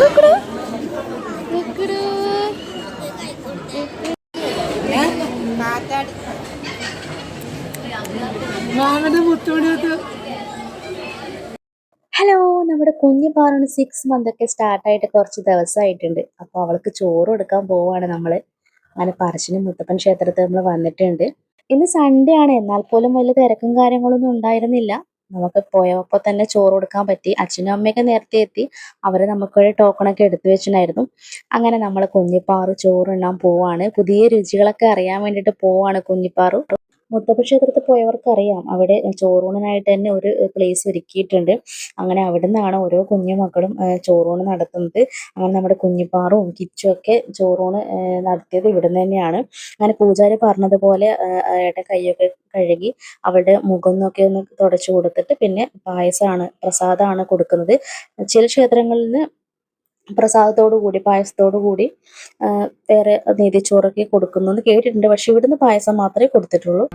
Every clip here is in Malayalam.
ഹലോ നമ്മുടെ കുഞ്ഞു പാറണ് സിക്സ് മന്ത് ഒക്കെ സ്റ്റാർട്ടായിട്ട് കുറച്ച് ദിവസമായിട്ടുണ്ട്. അപ്പോൾ അവൾക്ക് ചോറ് കൊടുക്കാൻ പോവാണ് നമ്മൾ. അങ്ങനെ പറശ്ശിനി മുത്തപ്പൻ ക്ഷേത്രത്തിൽ നമ്മൾ വന്നിട്ടുണ്ട്. ഇന്ന് സൺഡേ ആണ്. എന്നാൽ പോലും വലിയ തിരക്കും കാര്യങ്ങളൊന്നും ഉണ്ടായിരുന്നില്ല. നമുക്ക് പോയപ്പോൾ തന്നെ ചോറ് കൊടുക്കാൻ പറ്റി. അച്ഛനും അമ്മയൊക്കെ നേരത്തെ എത്തി. അവർ നമുക്കൊരു ടോക്കണൊക്കെ എടുത്തു വെച്ചിട്ടുണ്ടായിരുന്നു. അങ്ങനെ നമ്മൾ കുഞ്ഞിപ്പാറു ചോറുണ്ണാൻ പോവാണ്. പുതിയ രുചികളൊക്കെ അറിയാൻ വേണ്ടിയിട്ട് പോവാണ് കുഞ്ഞിപ്പാറു. മുത്തപ്പ ക്ഷേത്രത്തിൽ പോയവർക്കറിയാം. അവിടെ ചോറൂണിനായിട്ട് തന്നെ ഒരു പ്ലേസ് ഒരുക്കിയിട്ടുണ്ട്. അങ്ങനെ അവിടെ നിന്നാണ് ഓരോ കുഞ്ഞു മക്കളും ചോറൂണ് നടത്തുന്നത്. അങ്ങനെ നമ്മുടെ കുഞ്ഞിപ്പാറും കിച്ചും ഒക്കെ ചോറൂണ് നടത്തിയത് ഇവിടെ തന്നെയാണ്. അങ്ങനെ പൂജാരി പറഞ്ഞതുപോലെ അയാളുടെ കൈയൊക്കെ കഴുകി അവളുടെ മുഖം നോക്കി ഒന്ന് തുടച്ചു കൊടുത്തിട്ട് പിന്നെ പായസമാണ് പ്രസാദമാണ് കൊടുക്കുന്നത്. ചില ക്ഷേത്രങ്ങളിൽ നിന്ന് പ്രസാദത്തോടു കൂടി പായസത്തോടു കൂടി വേറെ നീതിച്ചോറൊക്കെ കൊടുക്കുന്നു എന്ന് കേട്ടിട്ടുണ്ട്. പക്ഷെ ഇവിടുന്ന് പായസം മാത്രമേ കൊടുത്തിട്ടുള്ളൂ.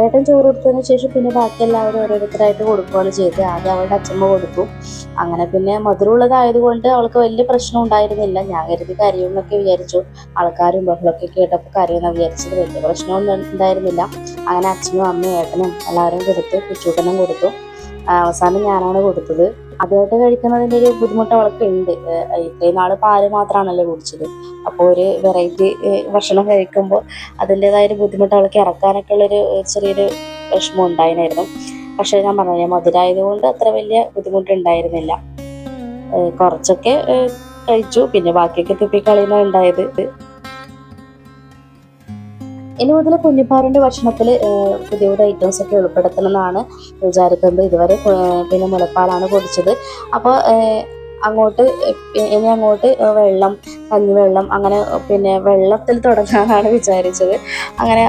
ഏട്ടൻ ചോറ് കൊടുത്തതിന് ശേഷം പിന്നെ ബാക്കി എല്ലാവരും ഓരോരുത്തരായിട്ട് കൊടുക്കുകയാണ് ചെയ്തത്. ആദ്യം അവളുടെ അച്ഛമ്മ കൊടുത്തു. അങ്ങനെ പിന്നെ മധുരമുള്ളതായതുകൊണ്ട് അവൾക്ക് വലിയ പ്രശ്നം ഉണ്ടായിരുന്നില്ല. ഞാൻ കരുതി കരയുമെന്നൊക്കെ വിചാരിച്ചു. ആൾക്കാരും ബഹളമൊക്കെ കേട്ടപ്പോൾ കരയുന്ന വിചാരിച്ചത്. വലിയ പ്രശ്നമൊന്നും ഉണ്ടായിരുന്നില്ല. അങ്ങനെ അച്ഛനും അമ്മയും ഏട്ടനും എല്ലാവരും കൊടുത്തു. കുച്ചൂട്ടനും കൊടുത്തു. അവസാനം ഞാനാണ് കൊടുത്തത്. ആദ്യമായിട്ട് കഴിക്കുന്നതിന്റെ ഒരു ബുദ്ധിമുട്ട് അവൾക്ക് ഉണ്ട് ഇത്രയും നാൾ പാൽ മാത്രമാണല്ലോ കുടിച്ചത്. അപ്പോൾ ഒരു വെറൈറ്റി ഭക്ഷണം കഴിക്കുമ്പോൾ അതിന്റെതായ ഒരു ബുദ്ധിമുട്ട് അവൾക്ക് ഇറക്കാനൊക്കെ ഉള്ളൊരു ചെറിയൊരു വിഷമം ഉണ്ടായിരുന്നു പക്ഷേ ഞാൻ പറഞ്ഞില്ലേ മധുരമായതുകൊണ്ട് അത്ര വലിയ ബുദ്ധിമുട്ട് ഉണ്ടായിരുന്നില്ല കുറച്ചൊക്കെ കഴിച്ചു. പിന്നെ ബാക്കിയൊക്കെ തുപ്പിക്കളയുന്ന ഉണ്ടായത് ഇനി മുതൽ കുഞ്ഞിപ്പാറിന്റെ ഭക്ഷണത്തിൽ പുതിയ പുതിയ ഐറ്റംസ് ഒക്കെ ഉൾപ്പെടുത്തണമെന്നാണ് വിചാരിക്കുന്നത്. ഇതുവരെ പിന്നെ മുലപ്പാലാണ് കുടിച്ചത് അപ്പോൾ അങ്ങോട്ട് ഇനി അങ്ങോട്ട് വെള്ളം കഞ്ഞിവെള്ളം അങ്ങനെ പിന്നെ വെള്ളത്തിൽ തുടങ്ങാനാണ് വിചാരിച്ചത്. അങ്ങനെ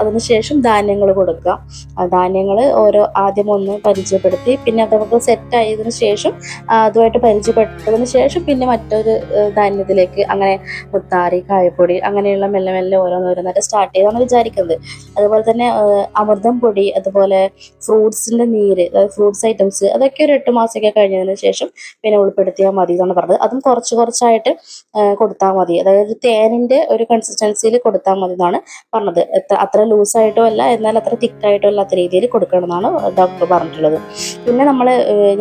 അതിനുശേഷം ധാന്യങ്ങൾ കൊടുക്കുക. ധാന്യങ്ങൾ ഓരോ ആദ്യം ഒന്ന് പരിചയപ്പെടുത്തി പിന്നെ നമുക്ക് സെറ്റ് ആയതിനു ശേഷം അതുമായിട്ട് പരിചയപ്പെട്ടതിന് ശേഷം പിന്നെ മറ്റൊരു ധാന്യത്തിലേക്ക് അങ്ങനെ മുത്താറി കായപ്പൊടി അങ്ങനെയുള്ള മെല്ലെ മെല്ലെ ഓരോന്നോരോന്നായിട്ട് സ്റ്റാർട്ട് ചെയ്താണ് വിചാരിക്കുന്നത്. അതുപോലെ തന്നെ അമൃതം പൊടി അതുപോലെ ഫ്രൂട്ട്സിന്റെ നീര് അതായത് ഫ്രൂട്ട്സ് ഐറ്റംസ് അതൊക്കെ ഒരു എട്ട് മാസമൊക്കെ കഴിഞ്ഞതിന് ശേഷം പിന്നെ ഉൾപ്പെടുത്തിയാൽ മതി എന്നാണ് പറഞ്ഞത്. അതും കുറച്ച് കുറച്ചായിട്ട് കൊടുത്താൽ മതി. അതായത് തേനിന്റെ ഒരു കൺസിസ്റ്റൻസിയിൽ കൊടുത്താൽ മതി എന്നാണ് പറഞ്ഞത് അത്ര ലൂസായിട്ടോ അല്ല എന്നാൽ അത്ര തിക്കായിട്ടോ അല്ലാത്ത രീതിയിൽ കൊടുക്കണം എന്നാണ് ഡോക്ടർ പറഞ്ഞിട്ടുള്ളത്. പിന്നെ നമ്മൾ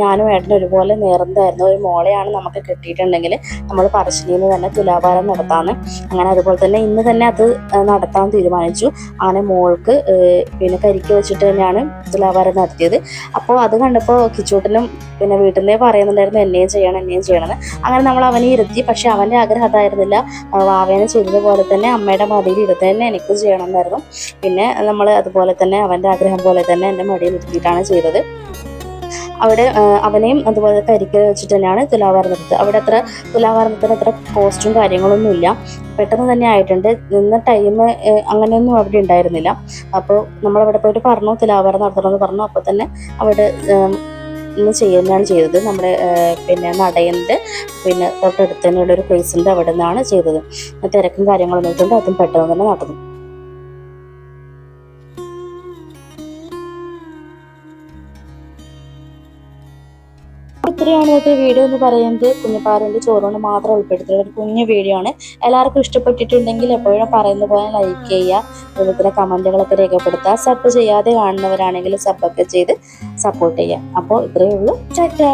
ഞാനും ഏട്ടനും ഒരുപോലെ നേർന്നതായിരുന്നു. ഒരു മോളെയാണ് നമുക്ക് കിട്ടിയിട്ടുണ്ടെങ്കിൽ നമ്മൾ പറശ്ശിനിയിൽ തന്നെ തുലാഭാരം നടത്താമെന്ന്. അങ്ങനെ അതുപോലെ തന്നെ ഇന്ന് തന്നെ അത് നടത്താൻ തീരുമാനിച്ചു. അങ്ങനെ മോൾക്ക് പിന്നെ കരിക്ക് വെച്ചിട്ട് തന്നെയാണ് തുലാഭാരം നടത്തിയത്. അപ്പോൾ അത് കണ്ടപ്പോൾ കിച്ചൂട്ടനും പിന്നെ വീട്ടിൽ നിന്നേ പറയുന്നുണ്ടായിരുന്നു എന്നെയും ചെയ്യണം എന്നെയും ചെയ്യണമെന്ന് അങ്ങനെ നമ്മൾ അവനെ ഇരുത്തി പക്ഷെ അവന്റെ ആഗ്രഹം അതായിരുന്നില്ല. വാവേനെ ചെയ്തതുപോലെ തന്നെ അമ്മയുടെ മതിയിൽ ഇരുത്തന്നെ എനിക്കും ചെയ്യണമെന്നായിരുന്നു പിന്നെ നമ്മൾ അതുപോലെ തന്നെ അവന്റെ ആഗ്രഹം പോലെ തന്നെ എന്റെ മടിയിൽ ഇരുത്തിയിട്ടാണ് ചെയ്തത്. അവിടെ അവനെയും അതുപോലെ കരിക്ക് വെച്ചിട്ട് തന്നെയാണ് നടത്തുന്നത് അവിടെ അത്ര തുലാഭാരണത്തിന് അത്ര കോസ്റ്റും കാര്യങ്ങളൊന്നും ഇല്ല. പെട്ടെന്ന് തന്നെ ആയിട്ടുണ്ട്. നിന്ന ടൈം അങ്ങനെയൊന്നും അവിടെ ഉണ്ടായിരുന്നില്ല. അപ്പോൾ നമ്മളവിടെ പോയിട്ട് പറഞ്ഞു തുലാഭാരം നടത്തണമെന്ന് പറഞ്ഞു. അപ്പോൾ തന്നെ അവിടെ ഇന്ന് ചെയ്യുന്നതാണ് ചെയ്തത്. നമ്മുടെ പിന്നെ നടയന്റെ പിന്നെ തൊട്ടടുത്ത് തന്നെയുള്ള ഒരു പ്ലേസിന്റെ അവിടെ നിന്നാണ് ചെയ്തത്. തിരക്കും കാര്യങ്ങളൊന്നും ഇട്ടുണ്ട് അതും പെട്ടെന്ന് തന്നെ നടന്നു. ഇത്രയാണ് ഇന്നത്തെ വീഡിയോ എന്ന് പറയുന്നത്. കുഞ്ഞിപ്പാറിന്റെ ചോറുകൊണ്ട് മാത്രം ഉൾപ്പെടുത്തിയുള്ള ഒരു കുഞ്ഞു വീഡിയോ ആണ്. എല്ലാവർക്കും ഇഷ്ടപ്പെട്ടിട്ടുണ്ടെങ്കിൽ എപ്പോഴും പറയുന്ന പോലെ ലൈക്ക് ചെയ്യുക. അതുപോലെ കമന്റുകളൊക്കെ രേഖപ്പെടുത്തുക. സബ് ചെയ്യാതെ കാണുന്നവരാണെങ്കിൽ സബൊക്കെ ചെയ്ത് സപ്പോർട്ട് ചെയ്യുക. അപ്പോൾ ഇത്രയേ ഉള്ളൂ. ചാറ്റാ